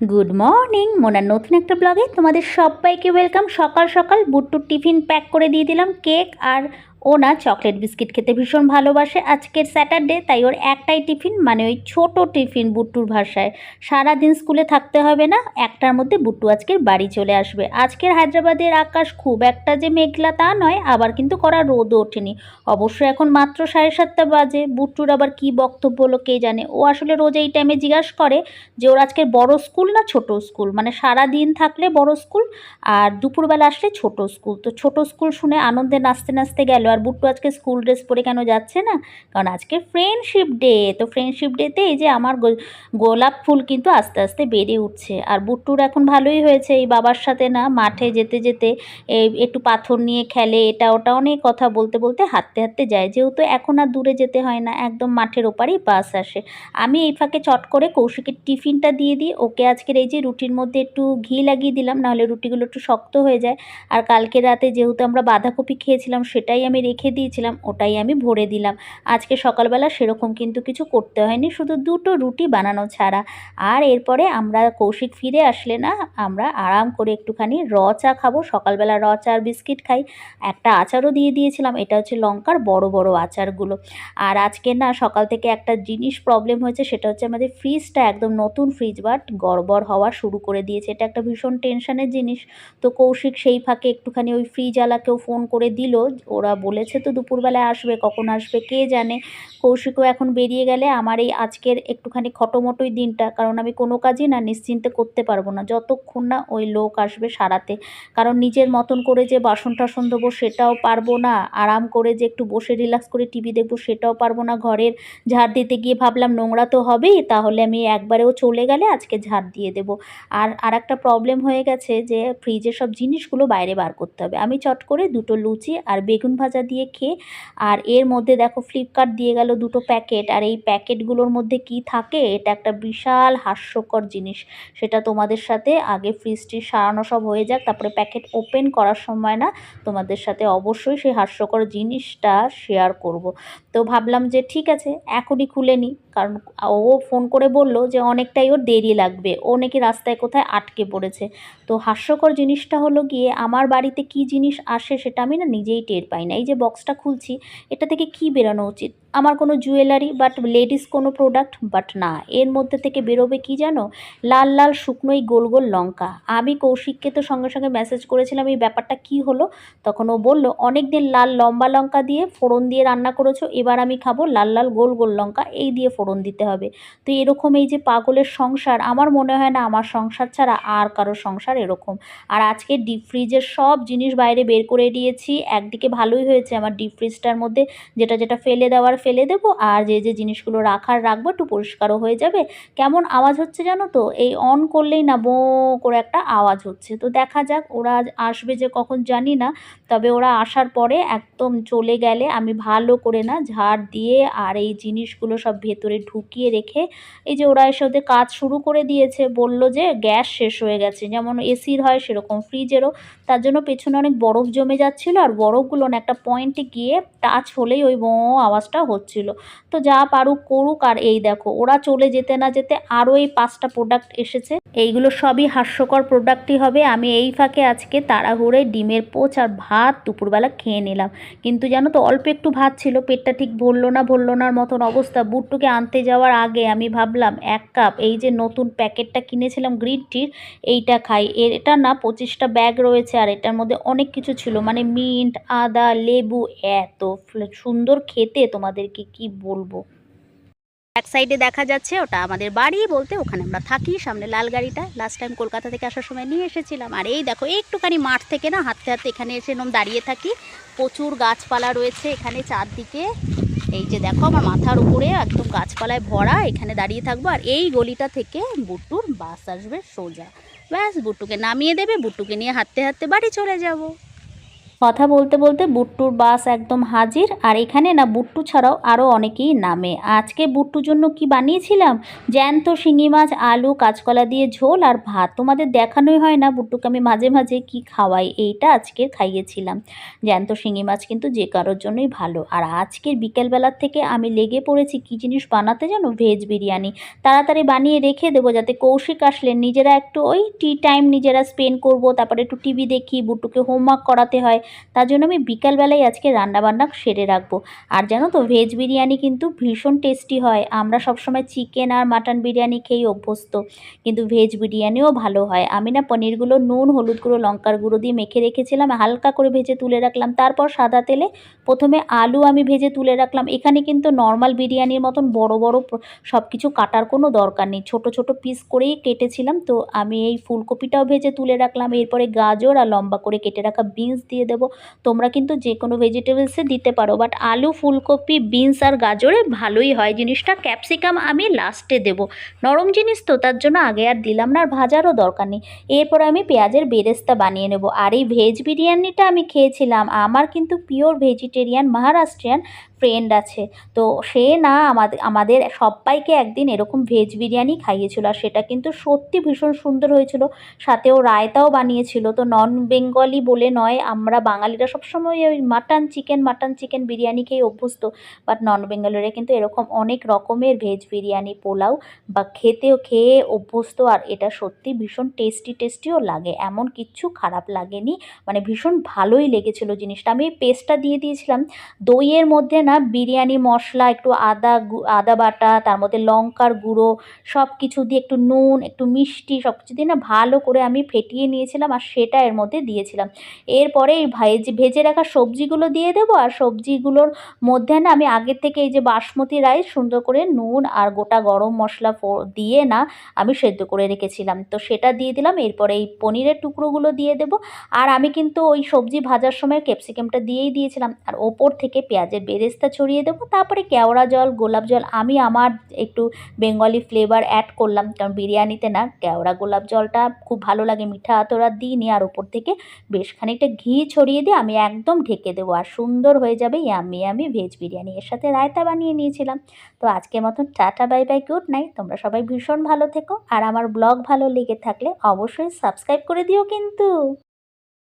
Good morning মোনার নতুন একটা ব্লগে তোমাদের সবাইকে ওয়েলকাম সকাল সকাল বুট্টুর টিফিন প্যাক করে দিয়ে দিলাম কেক আর ও না চকলেট বিস্কিট খেতে ভীষণ ভালোবাসে আজকের স্যাটারডে, তাই ওর একটাই টিফিন মানে ওই ছোট টিফিন বুট্টুর ভাষায়। সারাদিন স্কুলে থাকতে হবে না, একটার মধ্যে বুট্টু আজকের বাড়ি চলে আসবে। আজকের হায়দ্রাবাদের আকাশ খুব একটা যে মেঘলা তা নয়, আবার কিন্তু করা রোদও ওঠেনি। অবশ্য এখন মাত্র সাড়ে সাতটা বাজে, বুট্টুর আবার কি বক্তব্য হলো কে জানে? ও আসলে রোজ এই টাইমে জিজ্ঞাসা করে যে ওর আজকের বড় স্কুল না ছোট স্কুল? মানে সারা দিন থাকলে বড় স্কুল আর দুপুরবেলা আসলে ছোট স্কুল। তো ছোট স্কুল শুনে আনন্দে নাচতে নাচতে গেল আর বুট্টু আজকে স্কুল ড্রেস পরে কেন যাচ্ছে না? কারণ আজকে ফ্রেন্ডশিপ ডে তো ফ্রেন্ডশিপ ডেতে এই যে আমার গোলাপ ফুল কিন্তু আস্তে আস্তে বেড়ে উঠছে। আর বুট্টুর এখন ভালোই হয়েছে, এই বাবার সাথে না মাঠে যেতে যেতে একটু পাথর নিয়ে খেলে, এটা ওটা অনেক কথা বলতে বলতে হাঁটতে হাঁটতে যায়। যেহেতু এখন আর দূরে যেতে হয় না, একদম মাঠের ওপারেই বাস আসে। আমি এই ফাঁকে চট করে কৌশিকের টিফিনটা দিয়ে দিই, ওকে আজকের এই যে রুটির মধ্যে একটু ঘি লাগিয়ে দিলাম, নাহলে রুটিগুলো একটু শক্ত হয়ে যায়। আর কালকে রাতে যেহেতু আমরা বাঁধাকপি খেয়েছিলাম, সেটাই আমি রেখে দিয়েছিলাম, ওটাই আমি ভরে দিলাম। আজকে সকালবেলা সেরকম কিন্তু কিছু করতে হয়নি, শুধু দুটো রুটি বানানো ছাড়া। আর এরপরে আমরা কৌশিক ফিরে আসলে না, আমরা আরাম করে একটুখানি র চা খাব। সকালবেলা র চা আর বিস্কিট খাই। একটা আচারও দিয়ে দিয়েছিলাম, এটা হচ্ছে লঙ্কার বড় বড় আচারগুলো। আর আজকে না, সকাল থেকে একটা জিনিস প্রবলেম হয়েছে, সেটা হচ্ছে আমাদের ফ্রিজটা একদম নতুন ফ্রিজ বাট গড়বড় হওয়া শুরু করে দিয়েছে। এটা একটা ভীষণ টেনশনের জিনিস। তো কৌশিক সেই ফাঁকে একটুখানি ওই ফ্রিজওয়ালাকেও ফোন করে দিল, ওরা বলেছে তো দুপুরবেলায় আসবে, কখন আসবে কে জানে? কৌশিকও এখন বেরিয়ে গেলে আমার এই আজকের একটুখানি খটোমটোই দিনটা, কারণ আমি কোনো কাজই না নিশ্চিন্তে করতে পারব না। যতক্ষণ না ওই লোক আসবে সারাতে, কারণ নিজের মতন করে যে বাসন টাসন দেবো সেটাও পারব না, আরাম করে যে একটু বসে রিল্যাক্স করে টিভি দেখব সেটাও পারব না, ঘরের ঝাড় দিতে গিয়ে ভাবলাম নোংরা তো হবেই, তাহলে আমি একবারেও চলে গেলে আজকে ঝাড় দিয়ে দেবো। আর আর একটা প্রবলেম হয়ে গেছে যে ফ্রিজের সব জিনিসগুলো বাইরে বার করতে হবে। আমি চট করে দুটো লুচি আর বেগুন ভাজা দিয়ে খেয়ে, আর এর মধ্যে দেখো ফ্লিপকার্ট দিয়ে গেল দুটো প্যাকেট আর এই প্যাকেটগুলোর মধ্যে কি থাকে? এটা একটা বিশাল হাস্যকর জিনিস। সেটা তোমাদের সাথে আগে ফ্রিজটি সারানো সব হয়ে যাক, তারপরে প্যাকেট ওপেন করার সময় না, তোমাদের সাথে অবশ্যই সেই হাস্যকর জিনিসটা শেয়ার করব। তো ভাবলাম যে ঠিক আছে, এখনই খুলে নিই কারণ ও ফোন করে বলল যে অনেকটাই ওর দেরি লাগবে। ও নাকি রাস্তায় কোথায় আটকে পড়েছে। তো হাস্যকর জিনিসটা হলো গিয়ে, আমার বাড়িতে কি জিনিস আসে সেটা আমি না নিজেই টের পাই না। এই যে বক্সটা খুলছি, এটা থেকে কি বেরোনো উচিত? আমার কোনো জুয়েলারি বাট লেডিস কোনো প্রোডাক্ট বাট না। এর মধ্যে থেকে বেরোবে কি জানো? লাল লাল, শুকনোই গোল গোল লঙ্কা। আমি কৌশিককে তো সঙ্গে সঙ্গে মেসেজ করেছিলাম, এই ব্যাপারটা কি হলো? তখন ও বলল অনেক দিন লাল লম্বা লঙ্কা দিয়ে ফোড়ন দিয়ে রান্না করেছ, এবার আমি খাব লাল লাল, গোল গোল লঙ্কা, এই দিয়ে ফোড়ন দিতে হবে। তো এরকম এই যে পাগলের সংসার, আমার মনে হয় না আমার সংসার ছাড়া আর কারও সংসার এরকম। আর আজকে ডিপ ফ্রিজের সব জিনিস বাইরে বের করে দিয়েছি, একদিকে ভালোই হয়েছে আমার ডিপ ফ্রিজটার মধ্যে, যেটা যেটা ফেলে দেওয়ার, ফেলে দেবো, আর যে যে জিনিসগুলো রাখার রাখব একটু পরিষ্কারও হয়ে যাবে। কেমন আওয়াজ হচ্ছে জানো তো? এই অন করলেই না বো করে একটা আওয়াজ হচ্ছে। তো দেখা যাক, ওরা আসবে যে কখন জানি না, তবে ওরা আসার পরে একদম চলে গেলে আমি ভালো করে না ঝাড় দিয়ে আর এই জিনিসগুলো সব ভেতরে ঢুকিয়ে রেখে, এই যে ওরা এসে কাজ শুরু করে দিয়েছে, বলল যে গ্যাস শেষ হয়ে গেছে। যেমন এসির হয় সেরকম ফ্রিজেরও তার জন্য পেছনে অনেক বরফ জমে যাচ্ছিল, আর বরফগুলো না একটা পয়েন্টে গিয়ে টাচ হলেই ওই বো আওয়াজটা হচ্ছিল। তো যা পারুক করুক আর এই দেখো, ওরা চলে যেতে না যেতে আরও এই পাঁচটা প্রোডাক্ট এসেছে। এইগুলো সবই হাস্যকর প্রোডাক্টই হবে। আমি এই ফাঁকে আজকে তাড়াহুড়ে ডিমের পোচ আর ভাত দুপুরবেলা খেয়ে নিলাম। কিন্তু জানো তো, অল্প একটু ভাত ছিল, পেটটা ঠিক ভরলো না, ভরলো নার মতন অবস্থা। বুট্টুকে আনতে যাওয়ার আগে আমি ভাবলাম, এক কাপ এই যে নতুন প্যাকেটটা কিনেছিলাম গ্রিন টির এইটা খাই। এটা না পঁচিশটা ব্যাগ রয়েছে আর এটার মধ্যে অনেক কিছু ছিল। মানে মিন্ট আদা লেবু এত সুন্দর খেতে তোমাদেরকে কি বলব? এক সাইডে দেখা যাচ্ছে ওটা আমাদের বাড়ি বলতে ওখানে আমরা থাকি, সামনে লাল গাড়িটা। লাস্ট টাইম কলকাতা থেকে আসার সময় নিয়ে এসেছিলাম। আর এই দেখো, একটুখানি মাঠ থেকে না, হাঁটতে হাঁটতে এখানে এসে এরকম দাঁড়িয়ে থাকি। প্রচুর গাছপালা রয়েছে এখানে চারদিকে। এই যে দেখো, আমার মাথার উপরে একদম গাছপালায় ভরা, এখানে দাঁড়িয়ে থাকব। আর এই গলিটা থেকে বুট্টুর বাস আসবে সোজা। ব্যাস, বুট্টুকে নামিয়ে দেবে, বুট্টুকে নিয়ে হাঁটতে হাঁটতে বাড়ি চলে যাব। কথা বলতে বলতে বুট্টুর বাস একদম হাজির, আর এখানে না বুট্টু ছাড়াও আরও অনেকেই নামে। আজকে বুট্টুর জন্য কি বানিয়েছিলাম? জ্যান্ত শিঙি মাছ, আলু, কাঁচকলা দিয়ে ঝোল আর ভাত। তোমাদের দেখানোই হয় না বুট্টুকে আমি মাঝে মাঝে কি খাওয়াই, এইটা আজকে খাইয়েছিলাম। জ্যান্ত শিঙি মাছ কিন্তু যে কারোর জন্যই ভালো। আর আজকের বিকেলবেলার থেকে আমি লেগে পড়েছি কি জিনিস বানাতে জানো? ভেজ বিরিয়ানি। তাড়াতাড়ি বানিয়ে রেখে দেবো যাতে কৌশিক আসলে। নিজেরা একটু ওই টি টাইম নিজেরা স্পেন্ড করব, তারপরে একটু টিভি দেখি, বুট্টুকে হোমওয়ার্ক করাতে হয়। তার জন্য আমি বিকালবেলায় আজকে রান্নাবান্না সেরে রাখব। আর জানো তো ভেজ বিরিয়ানি কিন্তু ভীষণ টেস্টি হয়। আমরা সবসময় চিকেন আর মাটন বিরিয়ানি খেয়েই অভ্যস্ত। কিন্তু ভেজ বিরিয়ানিও ভালো হয়। আমি না পনিরগুলো, নুন, হলুদ গুঁড়ো, লঙ্কার গুঁড়ো দিয়ে মেখে রেখেছিলাম, হালকা করে ভেজে তুলে রাখলাম। তারপর সাদা তেলে প্রথমে আলু আমি ভেজে তুলে রাখলাম। এখানে কিন্তু নর্মাল বিরিয়ানির মতন বড় বড় সব কিছু কাটার কোনো দরকার নেই। ছোট ছোট পিস করেই কেটেছিলাম। তো আমি এই ফুলকপিটাও ভেজে তুলে রাখলাম। এরপরে গাজর আর লম্বা করে কেটে রাখা বিনস দিয়ে তোমরা কিন্তু যে কোনো ভেজিটেবলসে দিতে পারো বাট আলু, ফুলকপি বিনস আর গাজরে ভালোই হয়। জিনিসটা ক্যাপসিকাম আমি লাস্টে দেব। নরম জিনিস তো, তার জন্য আগে আর দিলাম না, আর ভাজারও দরকার নেই। এরপর আমি পেঁয়াজের বেরেস্তা বানিয়ে নেব। আর এই ভেজ বিরিয়ানিটা আমি খেয়েছিলাম। আমার কিন্তু পিওর ভেজিটেরিয়ান মহারাষ্ট্রিয়ান ফ্রেন্ড আছে। তো সে না আমাদের আমাদের সবাইকে একদিন এরকম ভেজ বিরিয়ানি খাইয়েছিল আর সেটা কিন্তু সত্যি ভীষণ সুন্দর হয়েছিল। সাথেও রায়তাও বানিয়েছিল। তো নন বেঙ্গলি বলে নয়, আমরা বাঙালিরা সবসময় ওই mutton chicken mutton chicken biryani খেয়ে অভ্যস্ত। বাট নন বেঙ্গলিরা কিন্তু এরকম অনেক রকমের ভেজ বিরিয়ানি, পোলাও বা খেতেও খেয়ে অভ্যস্ত আর এটা সত্যি ভীষণ টেস্টি টেস্টিও লাগে। এমন কিচ্ছু খারাপ লাগেনি। মানে ভীষণ ভালোই লেগেছিল জিনিসটা। আমি এই পেস্টটা দিয়ে দিয়েছিলাম। দইয়ের মধ্যে না? বিরিয়ানি, মশলা, একটু আদা আদা বাটা, তার মধ্যে লঙ্কার গুঁড়ো সব কিছু দিয়ে একটু নুন, একটু মিষ্টি সব কিছু দিয়ে না ভালো করে আমি ফেটিয়ে নিয়েছিলাম আর সেটা এর মধ্যে দিয়েছিলাম। এরপরে এই ভেজে ভেজে রাখা সবজিগুলো দিয়ে দেবো আর সবজিগুলোর মধ্যে না আমি আগের থেকে এই যে বাসমতি রাইস, সুন্দর করে নুন আর গোটা গরম মশলা দিয়ে না আমি সেদ্ধ করে রেখেছিলাম। তো সেটা দিয়ে দিলাম, এরপরে এই পনিরের টুকরোগুলো দিয়ে দেবো। আর আমি কিন্তু ওই সবজি ভাজার সময় ক্যাপসিকামটা দিয়েই দিয়েছিলাম। আর ওপর থেকে পেঁয়াজের বেরেস্তা ছড়িয়ে দেবো, তারপরে কেওড়া জল, গোলাপ জল, আমি আমার একটু বেঙ্গলি ফ্লেভার অ্যাড করলাম, কারণ বিরিয়ানিতে না কেওড়া গোলাপ জলটা খুব ভালো লাগে, মিঠা আতরা দিইনি, আর ওপর থেকে বেশ খানিকটা ঘি ছড়িয়ে দিয়ে আমি একদম ঢেকে দেবো, আর সুন্দর হয়ে যাবে ইয়ামি আমি ভেজ বিরিয়ানি। এর সাথে রায়তা বানিয়ে নিয়েছিলাম। তো আজকের মতন tata bye bye good night তোমরা সবাই ভীষণ ভালো থেকো, আর আমার ব্লগ ভালো লেগে থাকলে অবশ্যই সাবস্ক্রাইব করে দিও কিন্তু।